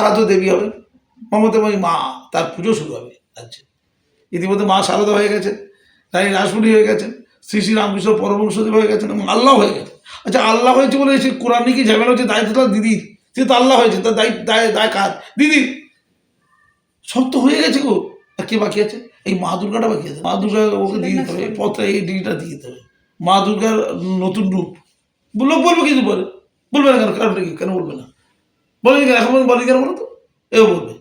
আরাধ্য দেবী হবেন মমতাময়ী মা, তার পুজো শুরু হবে রাজ্যে। ইতিমধ্যে মা শারদা হয়ে গেছে রানী রাসমণি হয়ে গেছেন, শ্রী শ্রী রামকৃষ্ণ পরমংসদেব হয়ে গেছেন এবং আল্লাহ হয়ে গেছে আচ্ছা আল্লাহ হয়েছে বলে সে কোরআন কি ঝামেলা হচ্ছে? দায়িত্ব তার দিদির। সে তো আল্লাহ হয়েছে, তার দায়িত্ব, দায় দায় কাজ দিদি! সব তো হয়ে গেছে গো। আর কে বাকি আছে? এই মা দুর্গাটা বাকি আছে। মা দুর্গা ওকে দিয়ে দিতে হবে পথটা, এই ডিগ্রিটা দিয়ে দিতে হবে। মা দুর্গার নতুন রূপ। লোক বলব কিন্তু বলে। বলবে না কেন? কারণটা কি? কেন বলবে না? বলে এখন বলে বলো তো, এও বলবে।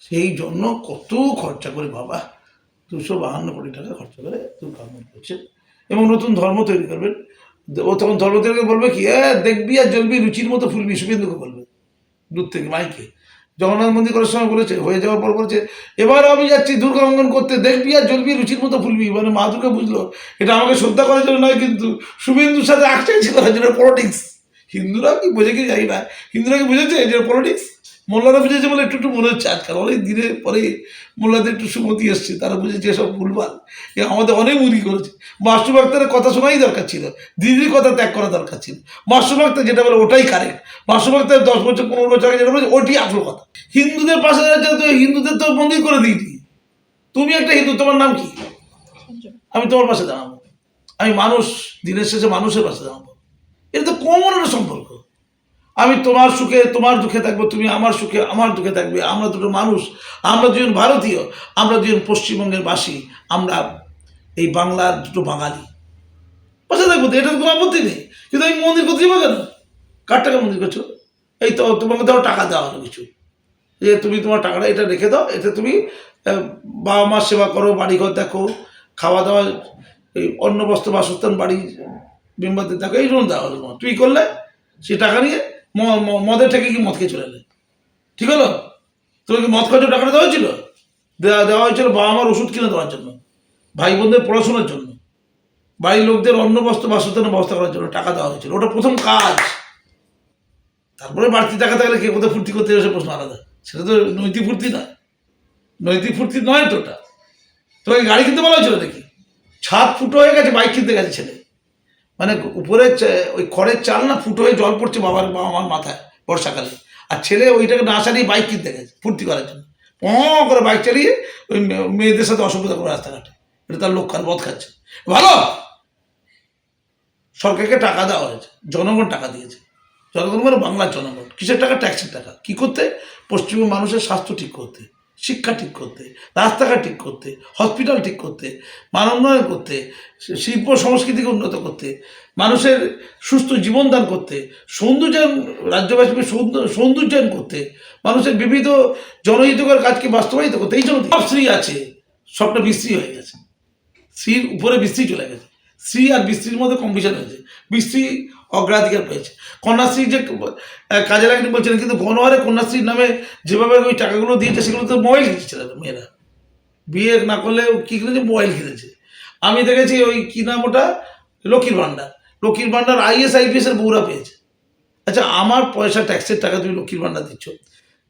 সেই জন্য কত খরচা করে বাবা, দুশো বাহান্ন কোটি টাকা খরচা করে দুর্গামন করছে। এবং নতুন ধর্ম তৈরি করবেন ও তখন ধর্ম তৈরি করে বলবে কি, এ, দেখবি আর জ্বলবি, রুচির মতো ফুলবি শুভেন্দুকে বলবে। দূর থেকে মাইকে। জগন্নাথ মন্দির করার সময় বলেছে, হয়ে যাওয়ার পর বলেছে, এবার আমি যাচ্ছি দুর্গা অঙ্গন করতে, দেখবি আর জ্বলবি, রুচির মতো ফুলবি মানে মা দুর্গা বুঝলো, এটা আমাকে শ্রদ্ধা করার জন্য নয়, কিন্তু শুভেন্দুর সাথে আকচাইছি করার জন্য পলিটিক্স হিন্দুরা কি বোঝে কি জানি না। হিন্দুরা কি বুঝেছে যে পলিটিক্স মোল্লারা বুঝেছে বলে একটু একটু মনে হচ্ছে আজকাল। অনেক দিনের পরে মোল্লাদের একটু সুমতি এসছে তারা বুঝেছে এসব ভুলভাল। এ আমাদের অনেক মুড়ি করেছে। মাস্টুর বাক্তারের কথা শোনাই দরকার ছিল। দিদির কথা ত্যাগ করা দরকার ছিল। মাস্টুর বাক্তার যেটা বলে ওটাই কারেক্ট মাস্টুর বাক্তার দশ বছর পনেরো বছর আগে যেটা বলেছে ওটি আসল কথা। হিন্দুদের পাশে যাচ্ছে তো হিন্দুদের তো মন্দির করে দিয়েছি তুমি একটা হিন্দু তোমার নাম কি? আমি তোমার পাশে দাঁড়াবো। আমি মানুষ দিনের শেষে মানুষের পাশে দাঁড়াবো। এটা কমন সম্পর্ক। আমি তোমার সুখে, তোমার দুঃখে থাকব, তুমি আমার সুখে, আমার দুঃখে থাকবে। আমরা দুটো মানুষ, আমরা দুজন ভারতীয়, আমরা দুজন পশ্চিমবঙ্গের বাসী, আমরা এই বাংলার দুটো বাঙালি। পাশে থাকব তো এটার কোনো আপত্তি নেই। কিন্তু আমি মন্দির করতে যাব কেন? কার টাকা মন্দির করছ? এই তো তোমাকে ধরো টাকা দেওয়া হলো কিছু। যে তুমি তোমার টাকাটা এটা রেখে দাও, এতে তুমি বাবা মার সেবা করো, বাড়িঘর দেখো, খাওয়া দাওয়া, এই অন্ন, বস্ত্র, বাসস্থান, বাড়ি মেম্বারদের দেখো এই জন্য দেওয়া হলো তোমার। তুই করলে, সে টাকা নিয়ে মদের থেকে কি মদ খেয়ে চলে এলে। ঠিক হলো? তোকে কি মদ খাওয়ার টাকাটা দেওয়া হয়েছিল? দেওয়া দেওয়া হয়েছিল বাবা মার ওষুধ কিনে দেওয়ার জন্য, ভাই বোনদের পড়াশোনার জন্য। বাড়ির লোকদের অন্ন বস্ত্র বাসস্থানের ব্যবস্থা করার জন্য টাকা দেওয়া হয়েছিল। ওটা প্রথম কাজ। তারপরে বাড়তি টাকা থাকলে কে কোথায় ফুর্তি করতে সে প্রশ্ন আলাদা। সেটা তো নৈতিক ফুর্তি নয়। নৈতিক ফুর্তি নয় তো ওটা তোমাকে গাড়ি কিনতে বলা হয়েছিল দেখি ছাদ ফুটো হয়ে গেছে, বাইক কিনতে গেছে ছেলে। মানে উপরে ওই খড়ের চাল না ফুটো হয়ে জল পড়ছে বাবার বাবা মার মাথায় বর্ষাকালে। আর ছেলে ওইটাকে না সারিয়ে বাইক কিনতে গেছে, ফুর্তি করার জন্য। প করে বাইক চালিয়ে ওই মেয়েদের সাথে অসুবিধা করে রাস্তাঘাটে। এটা তার লোক মদ খাচ্ছে। ভালো? সরকারকে টাকা দেওয়া হয়েছে, জনগণ টাকা দিয়েছে। জনগণ মানে বাংলার জনগণ, কিসের টাকা? ট্যাক্সের টাকা। কি করতে? পশ্চিমবঙ্গ মানুষের স্বাস্থ্য ঠিক করতে। শিক্ষা ঠিক করতে, রাস্তাঘাট ঠিক করতে হসপিটাল ঠিক করতে, মানবায়ন করতে, শিল্প সংস্কৃতিকে উন্নত করতে, মানুষের সুস্থ জীবনদান করতে, সৌন্দর্যায়ন, রাজ্যবাসীকে সৌন্দ- সৌন্দর্যায়ন করতে, মানুষের বিবিধ জনহিতকর কাজকে বাস্তবায়িত করতে, এই জন্য সব শ্রী আছে, সবটা বিশ্রী হয়ে গেছে। শ্রীর উপরে বিশ্রী চলে গেছে। শ্রী আর বিশ্রীর মধ্যে কম্পিটিশন হয়েছে। বিশ্রী অগ্রাধিকার পেয়েছে। কন্যাশ্রী যে কাজে লাগেনি বলছিলেন, কিন্তু গণহারে কন্যাশ্রীর নামে যেভাবে ওই টাকাগুলো দিয়েছে সেগুলো তো মোবাইল কিনেছে মেয়েরা। বিয়ে না করলে কী কিনেছে মোবাইল কিনেছে আমি দেখেছি ওই কী নাম ওটা? লক্ষ্মীর ভাণ্ডার। লক্ষ্মীর ভাণ্ডার আইএস আইপিএস এর বউরা পেয়েছে। আচ্ছা আমার পয়সা, ট্যাক্সের টাকা তুমি লক্ষ্মীর ভাণ্ডার দিচ্ছ।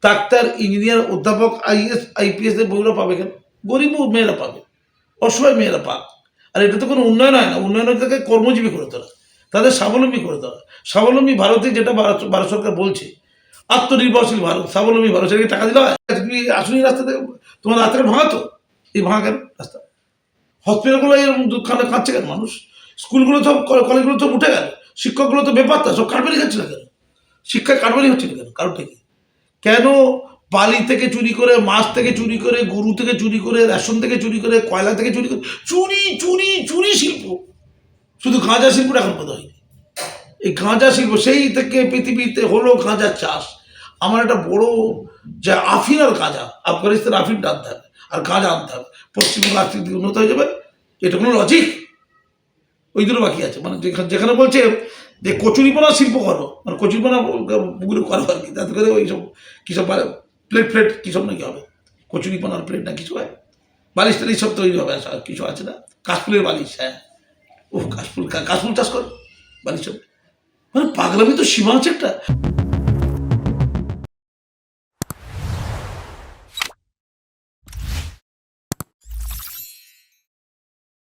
ডাক্তার, ইঞ্জিনিয়ার, অধ্যাপক আইএস আইপিএস এর বউরা পাবে কেন? গরিব মেয়েরা পাবে। অসহায় মেয়েরা পাক। আর এটা তো কোনো উন্নয়ন হয় না। উন্নয়ন হচ্ছে তাকে কর্মজীবী করে তোলা। তাদের স্বাবলম্বী করে তোলা স্বাবলম্বী ভারতে যেটা ভারত সরকার বলছে। আত্মনির্ভরশীল ভারত, স্বাবলম্বী ভারত। সেটাকে টাকা দিলে হয়। তুমি আসুনি রাস্তাতে, তোমার রাস্তাটা ভাঙাতো এই ভাঙা কেন রাস্তা? হসপিটালগুলো এরকম দুঃখানে কাঁদছে কেন মানুষ? স্কুলগুলো সব কলেজগুলো তো উঠে গেল। শিক্ষকগুলো তো বেপাত্তা সব কারবারি খাচ্ছে না কেন? শিক্ষা কারবারি হচ্ছে না কেন? কারোর থেকে কেন বালি থেকে চুরি করে, মাছ থেকে চুরি করে, গরু থেকে চুরি করে, রেশন থেকে চুরি করে, কয়লা থেকে চুরি করে, চুরি চুরি চুরি শিল্প শুধু গাঁজা শিল্পটা এখন বোধ হয়নি। এই গাঁজা শিল্প, সেই থেকে পৃথিবীতে হলো গাঁজার চাষ। আমার একটা বড় যে আফিন আর গাঁজা আফগানিস্তান আফিনটা আনতে হবে, আর গাঁজা আনতে হবে। পশ্চিমবঙ্গ আর্থিক দিকে উন্নত হয়ে যাবে। এটা কোনো লজিক ওই দুটো বাকি আছে। মানে যেখানে যেখানে বলছে যে কচুরিপানা শিল্প করো মানে কচুরিপানা পুকুরে করো আর কি। তাতে করে ওই সব কী সব প্লেট ফ্লেট কী সব নাকি হবে? কচুরিপানার প্লেট না কিছু হয়? বালিশ টালিশ সব তৈরি হবে কিছু আছে না? কাশফুলের বালিশ হ্যাঁ। ও কাশফুল কাশফুল চাষ করো হবে মানে পাগলামি তো সীমা আছে একটা।